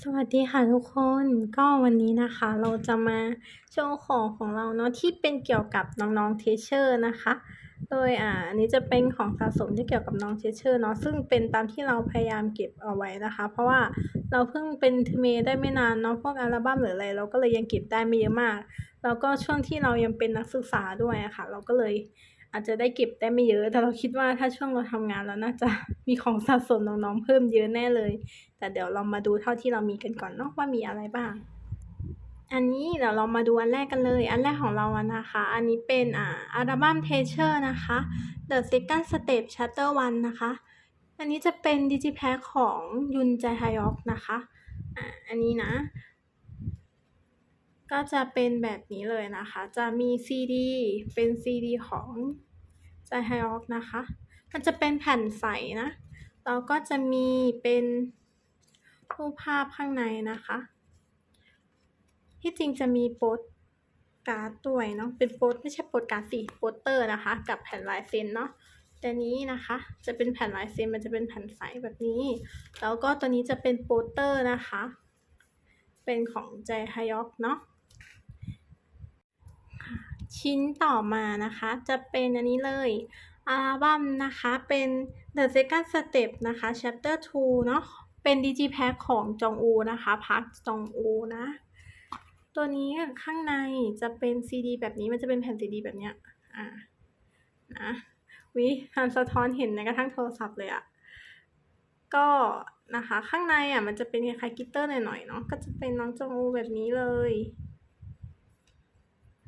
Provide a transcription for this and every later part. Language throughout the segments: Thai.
สวัสดีค่ะทุกคนก็วันนี้นะคะ เราจะมาโชว์ของของเราเนาะที่เป็นเกี่ยวกับน้องๆเทเชอร์นะคะ โดยอ่าอันนี้จะเป็นของสะสมที่เกี่ยวกับน้องเทเชอร์เนาะซึ่งเป็นตามที่เราพยายามเก็บเอาไว้นะคะ เพราะว่าเราเพิ่งเป็นทเมได้ไม่นานเนาะพวกอัลบั้มหรืออะไรเราก็เลยยังเก็บได้ไม่เยอะมาก แล้วก็ช่วงที่เรายังเป็นนักศึกษาด้วยะค่ะ เราก็เลย อาจจะได้เก็บได้ไม่เยอะแต่เราคิดว่าถ้าช่วงเราทำงานแล้วน่าจะมีของสะสมน้องๆเพิ่มเยอะแน่เลย แต่เดี๋ยวเรามาดูเท่าที่เรามีกันก่อนเนาะว่ามีอะไรบ้าง อันนี้เดี๋ยวเรามาดูอันแรกกันเลย อันแรกของเราอะนะคะ อันนี้เป็นอ่าอัลบั้ม Treasure นะคะ The Second Step Chapter 1 นะคะ อันนี้จะเป็นดิจิแพคของยุนจไฮยอกนะคะอ่าอันนี้นะ ก็จะเป็นแบบนี้เลยนะคะ จะมีซีดีเป็นซีดีของจฮยอกนะคะ มันจะเป็นแผ่นใสนะ แล้วก็จะมีเป็นรูปภาพข้างในนะคะ ที่จริงจะมีโปสการ์ดด้วยเนาะ เป็นโปสไม่ใช่โปสการ์ดสิโปสเตอร์นะคะ กับแผ่นลายเซ็นเนาะแต่นี้นะคะ จะเป็นแผ่นลายเซ็นมันจะเป็นแผ่นใสแบบนี้ แล้วก็ตัวนี้จะเป็นโปสเตอร์นะคะ เป็นของแจฮยอกเนาะ ชิ้นต่อมานะคะ จะเป็นอันนี้เลยอัลบั้มนะคะเป็น The Second Step นะคะ Chapter 2 เนาะเป็นดิจิแพ็คของจองอูนะคะพักจองอูนะ ตัวนี้ข้างในจะเป็นซีดีแบบนี้มันจะเป็นแผ่นซีดีแบบเนี้ยอ่านะวิทันสะท้อนเห็นในกระทั่งโทรศัพท์เลยอะก็นะคะข้างในอะมันจะเป็นคล้ายๆกิตเตอร์หน่อยๆเนาะก็จะเป็นน้องจองอูแบบนี้เลย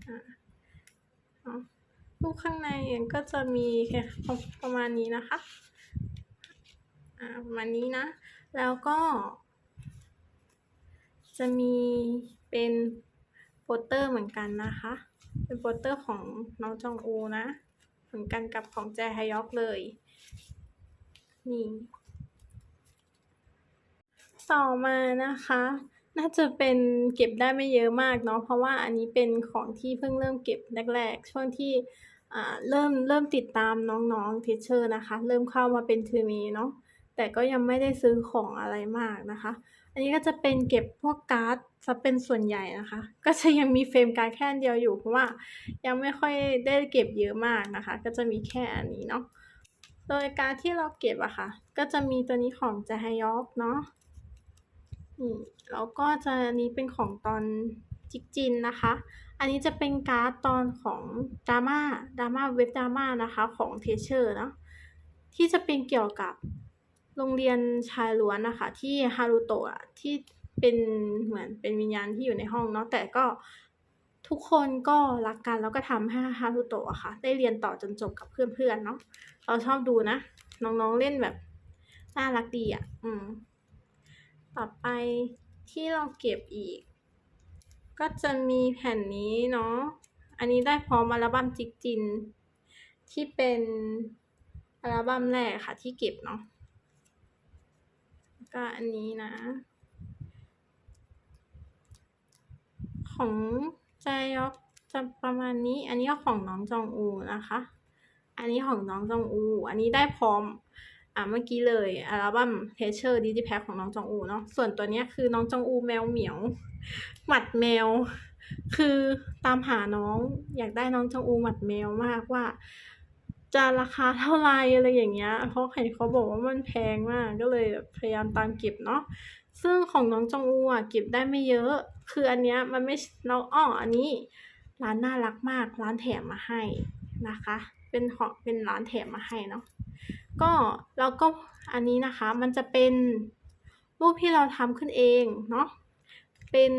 อ่า รูปข้างในเองก็จะมีแค่ประมาณนี้นะคะอ่าประมาณนี้นะ แล้วก็ จะมีเป็นโปสเตอร์เหมือนกันนะคะ เป็นโปสเตอร์ของน้องจองอูนะ เหมือนกันกับของแจฮยอกเลย นี่ ต่อมานะคะ น่าจะเป็นเก็บได้ไม่เยอะมากเนาะเพราะว่าอันนี้เป็นของที่เพิ่งเริ่มเก็บแรกๆช่วงที่อ่าเริ่มเริ่มติดตามน้องๆเทเชอร์นะคะ เริ่มเข้ามาเป็นเทอร์เมเนาะแต่ก็ยังไม่ได้ซื้อของอะไรมากนะคะ อันนี้ก็จะเป็นเก็บพวกการ์ดซะเป็นส่วนใหญ่นะคะ ก็จะยังมีเฟรมการ์ดแค่อันเดียวอยู่เพราะว่ายังไม่ค่อยได้เก็บเยอะมากนะคะ ก็จะมีแค่อันนี้เนาะโดยการ์ดที่เราเก็บอะค่ะ ก็จะมีตัวนี้ของแจฮยอกเนาะนี่ แล้วก็จะอันนี้เป็นของตอนจิกจินนะคะ อันนี้จะเป็นการ์ดตอนของ Drama Drama เว็บ Drama นะคะของ Treasure เนาะที่จะเป็นเกี่ยวกับโรงเรียนชายล้วนนะคะ ที่ฮารุโตะที่เป็นเหมือนเป็นวิญญาณที่อยู่ในห้องเนาะแต่ก็ทุกคนก็รักกันแล้วก็ทำให้ฮารุโตะค่ะ ได้เรียนต่อจนจบกับเพื่อนๆเนาะเราชอบดูนะ น้องๆเล่นแบบน่ารักดีอะ อืม ต่อไป ที่เราเก็บอีก ก็จะมีแผ่นนี้เนาะ อันนี้ได้พร้อมอัลบั้มจิกจิน ที่เป็นอัลบั้มแรกค่ะที่เก็บเนาะก็อันนี้นะ ของแจยอกจะประมาณนี้ อันนี้ก็ของน้องจองอูนะคะ อันนี้ของน้องจองอู อันนี้ได้พร้อม อ่าเมื่อกี้เลยอัลบั้ม Treasure Digipack ของน้องจองอูเนาะส่วนตัวเนี้ยคือน้องจองอูแมวเหมียว หมัดแมว คือตามหาน้องอยากได้น้องจองอูหมัดแมวมากว่า จะราคาเท่าไรอะไรอย่างเงี้ย เพราะเห็นเขาบอกว่ามันแพงมากก็เลยพยายามตามเก็บเนาะซึ่งของน้องจองอูอะเก็บได้ไม่เยอะ คืออันเนี้ยมันไม่แล้วอ้ออันนี้ร้านน่ารักมาก ร้านแถมมาให้นะคะ เป็นของเป็นร้านแถมมาให้เนาะ ก็แล้วก็อันนี้นะคะมันจะเป็นรูปที่เราทำขึ้นเองเนาะเป็น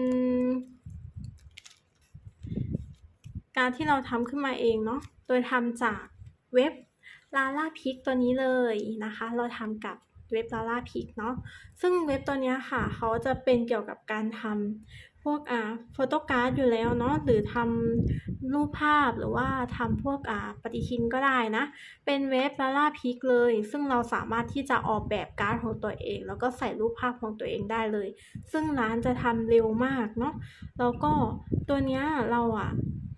การที่เราทำขึ้นมาเองเนาะโดยทำจากเว็บ Lalapic ตัวนี้เลยนะคะ เราทำกับเว็บ Lalapic เนาะซึ่งเว็บตัวนี้ค่ะ เขาจะเป็นเกี่ยวกับการทำ พวกอ่าโฟโต้การ์ดอยู่แล้วเนาะหรือทำรูปภาพหรือว่าทำพวกอ่าปฏิทินก็ได้นะ เป็นเว็บ Lalapic เลย ซึ่งเราสามารถที่จะออกแบบการ์ดของตัวเอง แล้วก็ใส่รูปภาพของตัวเองได้เลย ซึ่งร้านจะทำเร็วมากเนาะแล้วก็ตัวเนี้ยเราอะ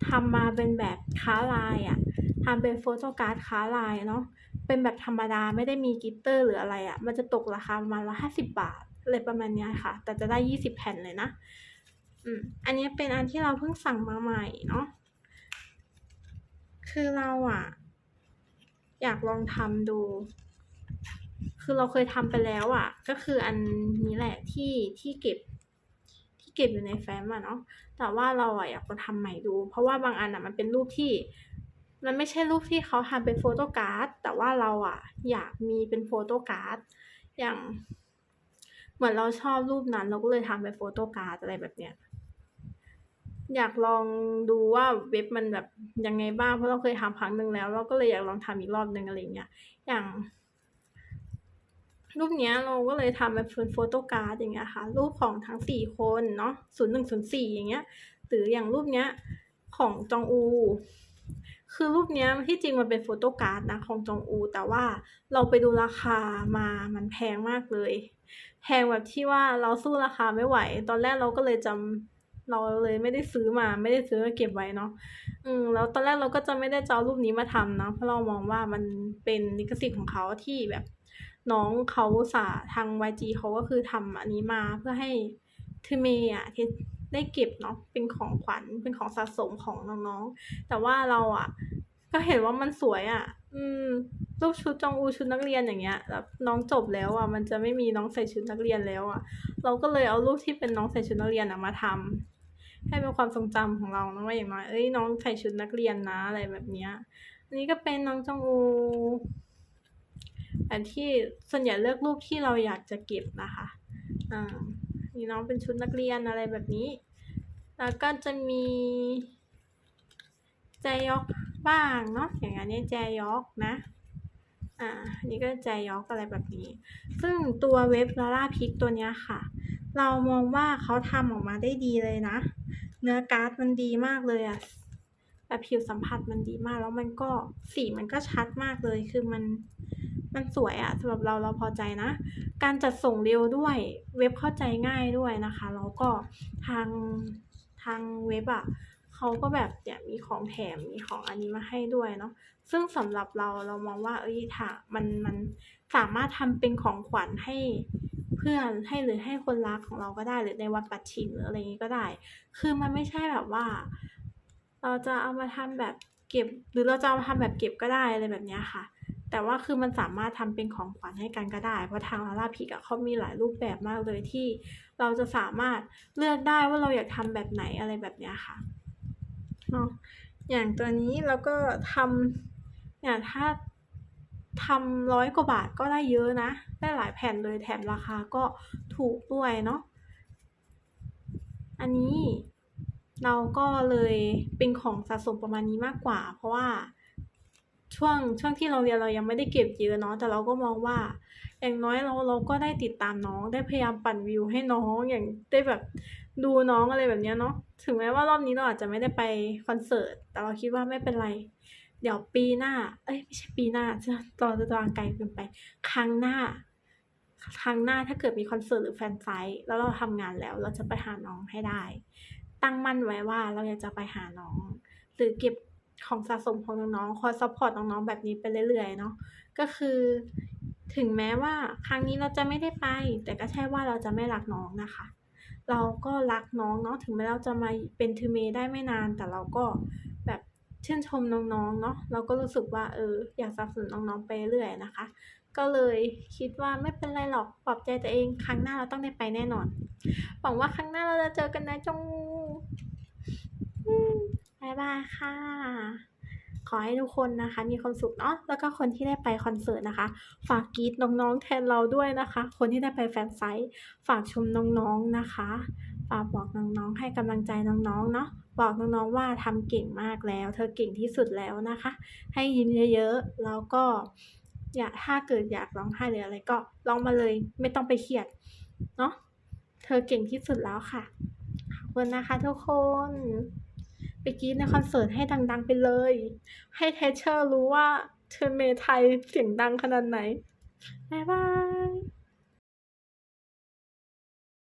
ทำมาเป็นแบบค้าลายอะทำเป็นโฟโต้การ์ดค้าลายเนาะเป็นแบบธรรมดาไม่ได้มีกิตเตอร์หรืออะไรอะมันจะตกราคาประมาณ150บาทอะไรประมาณเนี้ยค่ะ แต่จะได้ยี่สิบแผ่นเลยนะ อืมอันนี้เป็นอันที่เราเพิ่งสั่งมาใหม่เนาะคือเราอะอยากลองทำดู คือเราเคยทำไปแล้วอะก็คืออันนี้แหละที่ที่เก็บที่เก็บอยู่ในแฟ้มอะเนาะแต่ว่าเราอะอยากมาทำใหม่ดู เพราะว่าบางอันอะมันเป็นรูปที่มันไม่ใช่รูปที่เขาทำเป็นโฟโต้การ์ด แต่ว่าเราอะอยากมีเป็นโฟโต้การ์ด อย่าง เหมือนเราชอบรูปนั้นเราก็เลยทำเป็นโฟโต้การ์ดอะไรแบบเนี้ย อยากลองดูว่าเว็บมันแบบยังไงบ้างเพราะเราเคยทำครั้งหนึ่งแล้ว เราก็เลยอยากลองทำอีกรอบหนึ่งอะไรเงี้ยอย่าง รูปเนี้ยเราก็เลยทำเป็นโฟโต้การ์ดอย่างเงี้ยค่ะ รูปของทั้งสี่คนเนาะ01 04อย่างเงี้ยหรืออย่างรูปเนี้ยของจองอู คือรูปเนี้ยที่จริงมันเป็นโฟโต้การ์ดนะของจองอู แต่ว่าเราไปดูราคามามันแพงมากเลย แพงแบบที่ว่าเราสู้ราคาไม่ไหว ตอนแรกเราก็เลยจำ เราเลยไม่ได้ซื้อมาไม่ได้ซื้อมาเก็บไว้เนาะอืมแล้วตอนแรกเราก็จะไม่ได้จะเอารูปนี้มาทำนะเพราะเรามองว่ามันเป็นลิขสิทธิ์ของเขาที่แบบ น้องเขาสาทาง YG เขาก็คือทำอันนี้มาเพื่อให้ทือเมอะที่ได้เก็บเนาะเป็นของขวัญเป็นของสะสมของน้องๆ แต่ว่าเราอะ ก็เห็นว่ามันสวยอะ อืมรูปชุดจองอูชุดนักเรียนอย่างเงี้ยแบบน้องจบแล้วอะมันจะไม่มีน้องใส่ชุดนักเรียนแล้วอะ เราก็เลยเอารูปที่เป็นน้องใส่ชุดนักเรียนอะมาทำ ให้เป็นความทรงจำของเราเนาะว่าอย่างน้อยเฮ้ยน้องใส่ชุดนักเรียนนะอะไรแบบเนี้ยอันนี้ก็เป็นน้องจงอูอันที่ส่วนใหญ่เลือกรูปที่เราอยากจะเก็บนะคะอ่ามีน้องเป็นชุดนักเรียนอะไรแบบนี้ แล้วก็จะมีแจยอกบ้างเนาะอย่างอันนี้แจยอกนะอ่านนี้ก็แจยอกอะไรแบบนี้ ซึ่งตัวเว็บ Lala Pic ตัวเนี้ยค่ะ เรามองว่าเขาทำออกมาได้ดีเลยนะ เนื้อการ์ดมันดีมากเลยอะแบบผิวสัมผัสมันดีมาก แล้วมันก็สีมันก็ชัดมากเลย คือมันมันสวยอะสำหรับเราเราพอใจนะ การจัดส่งเร็วด้วย เว็บเข้าใจง่ายด้วยนะคะ แล้วก็ทางทางเว็บอะเขาก็แบบเนี่ยมีของแถมมีของอันนี้มาให้ด้วยเนาะ ซึ่งสำหรับเราเรามองว่าเฮ้ยถ้ามันมันสามารถทำเป็นของขวัญให้ พื่อนให้หรือให้คนรักของเราก็ได้หรือในวันปัดฉิมหรืออะไรงี้ก็ได้ คือมันไม่ใช่แบบว่า เราจะเอามาทำแบบเก็บ หรือเราจะเอามาทำแบบเก็บก็ได้อะไรแบบนี้ค่ะ แต่ว่าคือมันสามารถทำเป็นของขวัญให้กันก็ได้ เพราะทาง Lala Pic อะเขามีหลายรูปแบบมากเลยที่เราจะสามารถเลือกได้ว่าเราอยากทำแบบไหนอะไรแบบนี้ค่ะเนาะอย่างตัวนี้เราก็ทำเนี่ยถ้า ทำ100กว่าบาทก็ได้เยอะนะ ได้หลายแผ่นเลยแถมราคาก็ถูกด้วยเนาะ อันนี้เราก็เลยเป็นของสะสมประมาณนี้มากกว่า เพราะว่าช่วงช่วงที่เราเรียนเรายังไม่ได้เก็บเยอะเนาะแต่เราก็มองว่า อย่างน้อยเราเราก็ได้ติดตามน้องได้พยายามปั่นวิวให้น้องอย่างได้แบบดูน้องอะไรแบบนี้เนาะถึงแม้ว่ารอบนี้เราอาจจะไม่ได้ไปคอนเสิร์ตแต่เราคิดว่าไม่เป็นไร เดี๋ยวปีหน้า เอ๊ยไม่ใช่ปีหน้าจะเราจะวางไกลเกินไป ครั้งหน้า ครั้งหน้าถ้าเกิดมีคอนเสิร์ตหรือแฟนไซต์แล้วเราทำงานแล้ว เราจะไปหาน้องให้ได้ ตั้งมั่นไว้ว่าเราอยากจะไปหาน้อง หรือเก็บของสะสมของน้องๆคอยซัปพอร์ตน้องๆแบบนี้ไปเรื่อยๆเนาะก็คือถึงแม้ว่าครั้งนี้เราจะไม่ได้ไป แต่ก็ใช่ว่าเราจะไม่รักน้องนะคะ เราก็รักน้องเนาะถึงแม้เราจะมาเป็นทือเมได้ไม่นาน แต่เราก็ ชื่นชมน้องๆเนาะเราก็รู้สึกว่าเอออยากสนับสนุนน้องๆไปเรื่อยนะคะ ก็เลยคิดว่าไม่เป็นไรหรอกปลอบใจตัวเองครั้งหน้าเราต้องได้ไปแน่นอนหวังว่าครั้งหน้าเราจะเจอกันนะจงบายบายค่ะ ขอให้ทุกคนนะคะ มีความสุขเนาะแล้วก็คนที่ได้ไปคอนเสิร์ตนะคะ ฝากกรีดน้องๆแทนเราด้วยนะคะ คนที่ได้ไปแฟนไซต์ฝากชมน้องๆนะคะ ฝากบอกน้องๆ ให้กำลังใจน้องๆ เนาะบอกน้องๆ ว่าทำเก่งมากแล้ว เธอเก่งที่สุดแล้วนะคะ ให้ยิ้มเยอะๆ แล้วก็อยากถ้าเกิดอยากร้องไห้หรืออะไรก็ร้องมาเลยไม่ต้องไปเครียดเนาะเธอเก่งที่สุดแล้วค่ะขอบคุณนะคะทุกคนไปกีดในคอนเสิร์ตให้ดัง ๆ ไปเลย ให้ Teacher รู้ว่าทือเมไทยเสียงดังขนาดไหนบ๊ายบาย